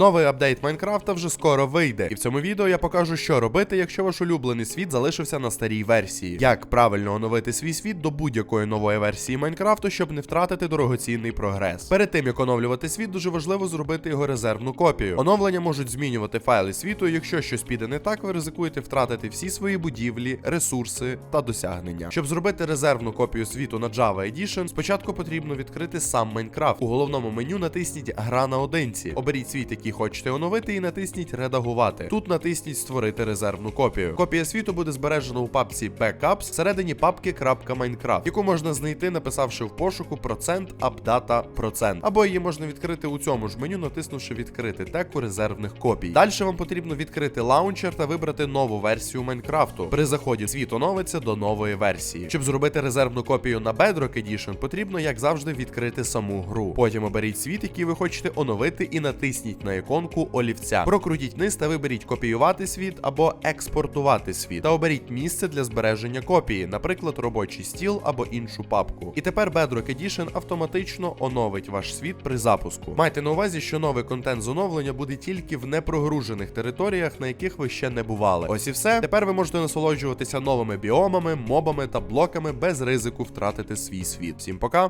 Новий апдейт Майнкрафта вже скоро вийде, і в цьому відео я покажу, що робити, якщо ваш улюблений світ залишився на старій версії. Як правильно оновити свій світ до будь-якої нової версії Майнкрафту, щоб не втратити дорогоцінний прогрес. Перед тим як оновлювати світ, дуже важливо зробити його резервну копію. Оновлення можуть змінювати файли світу. і Якщо щось піде не так, ви ризикуєте втратити всі свої будівлі, ресурси та досягнення. Щоб зробити резервну копію світу на Java Edition, спочатку потрібно відкрити сам Майнкрафт. У головному меню натисніть Гра наодинці. Оберіть світ, який хочете оновити, і натисніть Редагувати. Тут натисніть Створити резервну копію. Копія світу буде збережена у папці Backups всередині папки .minecraft, яку можна знайти, написавши в пошуку процент апдата процент. Або її можна відкрити у цьому ж меню, натиснувши відкрити теку резервних копій. Далі вам потрібно відкрити лаунчер та вибрати нову версію Майнкрафту. При заході світ оновиться до нової версії. Щоб зробити резервну копію на Bedrock Edition, потрібно, як завжди, відкрити саму гру. Потім оберіть світ, який ви хочете оновити, і натисніть на іконку олівця. Прокрутіть низ та виберіть копіювати світ або експортувати світ. Та оберіть місце для збереження копії, наприклад, робочий стіл або іншу папку. І тепер Bedrock Edition автоматично оновить ваш світ при запуску. Майте на увазі, що новий контент з оновлення буде тільки в непрогружених територіях, на яких ви ще не бували. Ось і все. Тепер ви можете насолоджуватися новими біомами, мобами та блоками без ризику втратити свій світ. Всім пока!